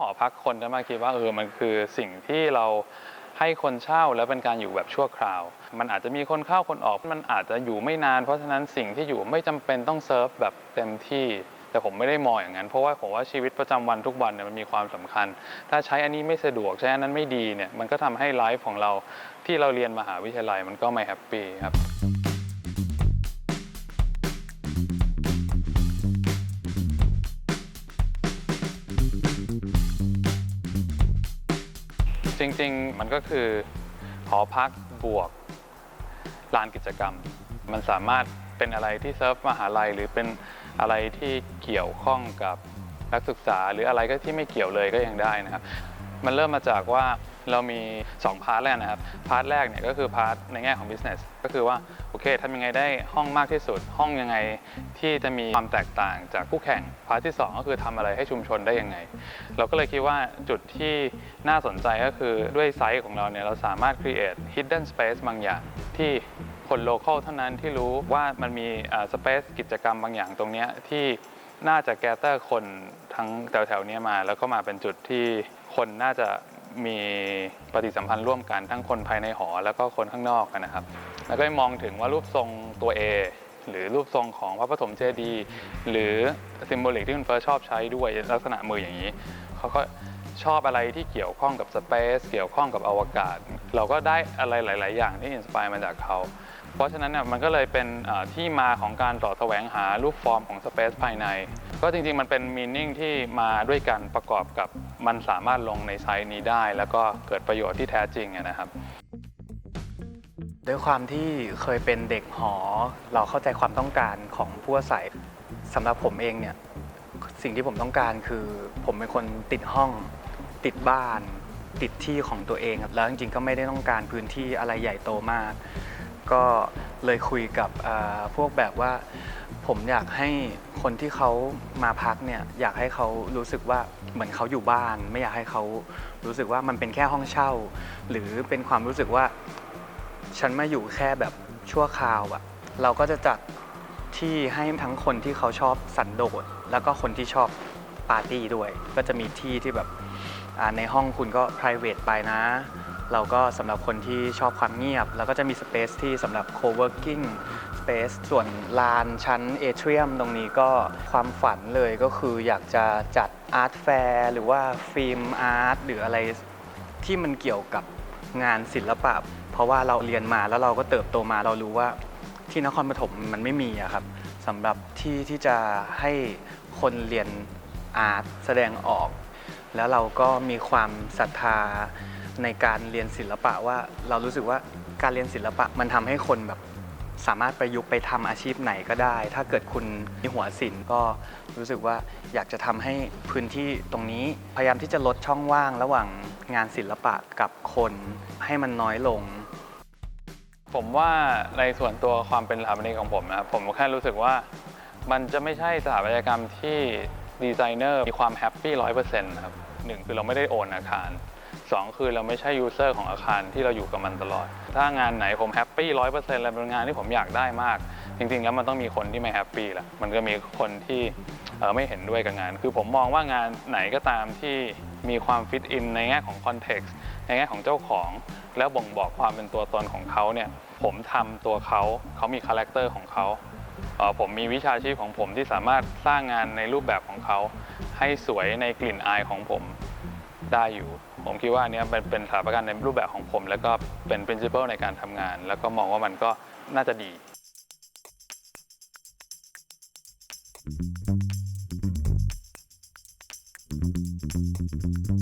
หอพักคนจะมาคิดว่าเออมันคือสิ่งที่เราให้คนเช่าแล้วเป็นการอยู่แบบชั่วคราว มันอาจจะมีคนเข้าคนออก มันอาจจะอยู่ไม่นาน เพราะฉะนั้นสิ่งที่อยู่ไม่จำเป็นต้องเซิร์ฟแบบเต็มที่ แต่ผมไม่ได้มองอย่างนั้น เพราะว่าผมว่าชีวิตประจำวันทุกวันเนี่ยมันมีความสำคัญ ถ้าใช้อันนี้ไม่สะดวกใช้อันนั้นไม่ดีเนี่ยมันก็ทำให้ไลฟ์ของเราที่เราเรียนมหาวิทยาลัยมันก็ไม่แฮปปี้ครับ จริงๆ มันก็คือหอพักบวกลานกิจกรรม มันสามารถเป็นอะไรที่เซิร์ฟมหาลัย หรือเป็นอะไรที่เกี่ยวข้องกับนักศึกษา หรืออะไรก็ที่ไม่เกี่ยวเลยก็ยังได้นะครับ มันเริ่มมาจากว่า เรามี 2 พาร์ทแรกนะครับ พาร์ทแรกเนี่ยก็คือพาร์ทในแง่ของ business ก็คือว่า โอเคทำยังไงได้ห้องมากที่สุด ห้องยังไงที่จะมีความแตกต่างจากคู่แข่ง พาร์ทที่ 2 ก็คือทำอะไรให้ชุมชนได้ยังไง เราก็เลยคิดว่าจุดที่น่าสนใจก็คือด้วยไซส์ของเราเนี่ยเราสามารถ create hidden space บางอย่างที่คนโลเคอลเท่านั้นที่รู้ว่ามันมีสเปซกิจกรรมบางอย่างตรงนี้ที่น่าจะแกเตอร์คนทั้งแถวๆเนี้ยมา แล้วก็มาเป็นจุดที่คนน่าจะ มีปฏิสัมพันธ์ร่วมกันทั้งคนภายในหอ แล้วก็คนข้างนอกนะครับ แล้วก็มองถึงว่ารูปทรงตัว A หรือรูปทรงของพระปฐมเจดีย์หรือซิมโบลิกที่คุณเฟิร์สชอบใช้ด้วยลักษณะมืออย่างนี้เขาก็ชอบอะไรที่เกี่ยวข้องกับสเปซเกี่ยวข้องกับอวกาศ เราก็ได้อะไรหลาย ๆ อย่างที่อินสปายมาจากเขา เพราะฉะนั้นเนี่ยมันก็เลยเป็นที่มาของการต่อแสวงหารูปฟอร์มของสเปซภายใน ก็จริงๆ มันเป็นมีนิ่งที่มาด้วยกันประกอบกับมันสามารถลงในไซต์นี้ได้ แล้วก็เกิดประโยชน์ที่แท้จริงนะครับ ด้วยความที่เคยเป็นเด็กหอ เราเข้าใจความต้องการของผู้อาศัยสำหรับผมเองเนี่ยสิ่งที่ผมต้องการคือ ผมเป็นคนติดห้อง ติดบ้าน ติดที่ของตัวเองครับแล้วจริงๆ ก็ไม่ได้ต้องการพื้นที่อะไรใหญ่โตมาก ก็เลยคุยกับพวกแบบว่า ผมอยากให้คนที่เขามาพักเนี่ยอยากให้เขารู้สึกว่าเหมือนเขาอยู่บ้าน ไม่อยากให้เขารู้สึกว่ามันเป็นแค่ห้องเช่า หรือเป็นความรู้สึกว่า ฉันมาอยู่แค่แบบชั่วคราวอะเราก็จะจัดที่ให้ทั้งคนที่เขาชอบสันโดษแล้วก็คนที่ชอบปาร์ตี้ด้วย ก็จะมีที่ที่แบบในห้องคุณก็ p r i v a t ไปนะ เราก็สำหรับคนที่ชอบความเงียบแล้วก็จะมีสเปซที่สำหรับ co-working space ส่วนลานชั้นเอเทรียมตรงนี้ก็ความฝันเลยก็คืออยากจะจัดอาร์ตแฟร์หรือว่าฟิล์มอาร์ตหรืออะไรที่มันเกี่ยวกับงานศิลปะ เพราะว่าเราเรียนมาแล้วเราก็เติบโตมาเรารู้ว่าที่นครปฐมมันไม่มีอะครับสำหรับที่ที่จะให้คนเรียนอาร์ตแสดงออก แล้วเราก็มีความศรัทธา ในการเรียนศิลปะว่าเรารู้สึกว่าการเรียนศิลปะมันทำให้คนแบบสามารถประยุกต์ไปทำอาชีพไหนก็ได้ ถ้าเกิดคุณมีหัวศิลป์ก็รู้สึกว่าอยากจะทำให้พื้นที่ตรงนี้พยายามที่จะลดช่องว่างระหว่างงานศิลปะกับคนให้มันน้อยลง ผมว่าในส่วนตัวความเป็นสถาปนิกของผมนะครับผมแค่รู้สึกว่ามันจะไม่ใช่สถาปัตยกรรมที่ดีไซเนอร์มีความแฮปปี้ร้อยเปอร์เซ็นต์ครับหนึ่งคือเราไม่ได้โอนอาคาร สองคือเราไม่ใช่ยูเซอร์ของอาคารที่เราอยู่กับมันตลอด ถ้างานไหนผมแฮปปี้ร้อยเปอร์เซ็นต์แล้วเป็นงานที่ผมอยากได้มาก จริงๆ แล้วมันต้องมีคนที่ไม่แฮปปี้แหละมันก็มีคนที่ไม่เห็นด้วยกับงาน คือผมมองว่างานไหนก็ตามที่มีความฟิตอินในแง่ของคอนเท็กซ์ในแง่ของเจ้าของ แล้วบ่งบอกความเป็นตัวตนของเขาเนี่ยผมทำตัวเขาเขามีคาแรคเตอร์ของเขาผมมีวิชาชีพของผมที่สามารถสร้างงานในรูปแบบของเขา ให้สวยในกลิ่นอายของผมได้อยู่ ผมคิดว่าอันเนี้ยเป็นเป็นสถาปัตยกในรูปแบบของผม แล้วก็เป็น principle ในการทำงาน แล้วก็มองว่ามันก็น่าจะดีผ